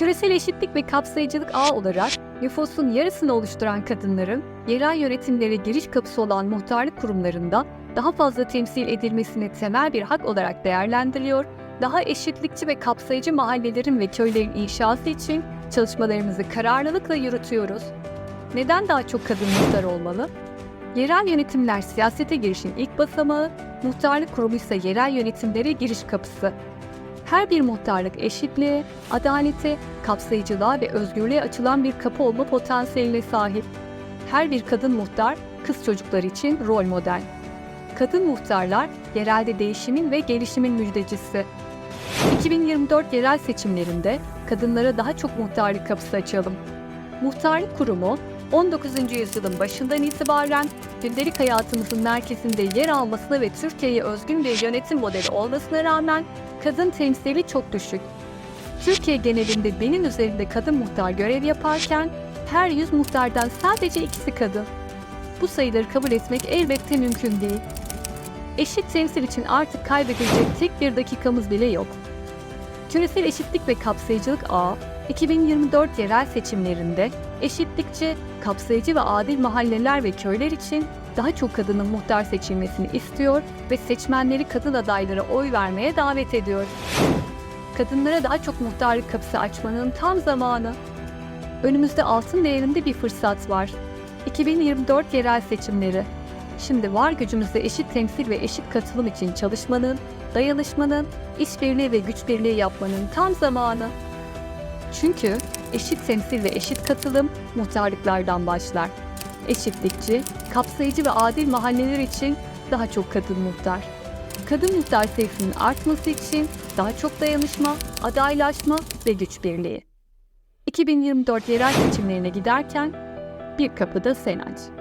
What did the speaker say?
Küresel eşitlik ve kapsayıcılık ağı olarak nüfusun yarısını oluşturan kadınların yerel yönetimlere giriş kapısı olan muhtarlık kurumlarında daha fazla temsil edilmesini temel bir hak olarak değerlendiriyor, daha eşitlikçi ve kapsayıcı mahallelerin ve köylerin inşası için çalışmalarımızı kararlılıkla yürütüyoruz. Neden daha çok kadın muhtar olmalı? Yerel yönetimler siyasete girişin ilk basamağı, muhtarlık kurumu ise yerel yönetimlere giriş kapısı. Her bir muhtarlık eşitliğe, adalete, kapsayıcılığa ve özgürlüğe açılan bir kapı olma potansiyeline sahip. Her bir kadın muhtar, kız çocuklar için rol model. Kadın muhtarlar, yerelde değişimin ve gelişimin müjdecisi. 2024 yerel seçimlerinde kadınlara daha çok muhtarlık kapısı açalım. Muhtarlık Kurumu, 19. yüzyılın başından itibaren gündelik hayatımızın merkezinde yer almasına ve Türkiye'ye özgün bir yönetim modeli olmasına rağmen kadın temsili çok düşük. Türkiye genelinde benim üzerinde kadın muhtar görev yaparken her 100 muhtardan sadece ikisi kadın. Bu sayıları kabul etmek elbette mümkün değil. Eşit temsil için artık kaybedilecek tek bir dakikamız bile yok. Küresel Eşitlik ve Kapsayıcılık Ağı, 2024 yerel seçimlerinde eşitlikçi, kapsayıcı ve adil mahalleler ve köyler için daha çok kadının muhtar seçilmesini istiyor ve seçmenleri kadın adaylara oy vermeye davet ediyor. Kadınlara daha çok muhtarlık kapısı açmanın tam zamanı. Önümüzde altın değerinde bir fırsat var. 2024 yerel seçimleri. Şimdi var gücümüzle eşit temsil ve eşit katılım için çalışmanın, dayanışmanın, işbirliği ve güç birliği yapmanın tam zamanı. Çünkü eşit temsil ve eşit katılım muhtarlıklardan başlar. Eşitlikçi, kapsayıcı ve adil mahalleler için daha çok kadın muhtar. Kadın muhtar sayısının artması için daha çok dayanışma, adaylaşma ve güç birliği. 2024 yerel seçimlerine giderken bir kapıda sen aç.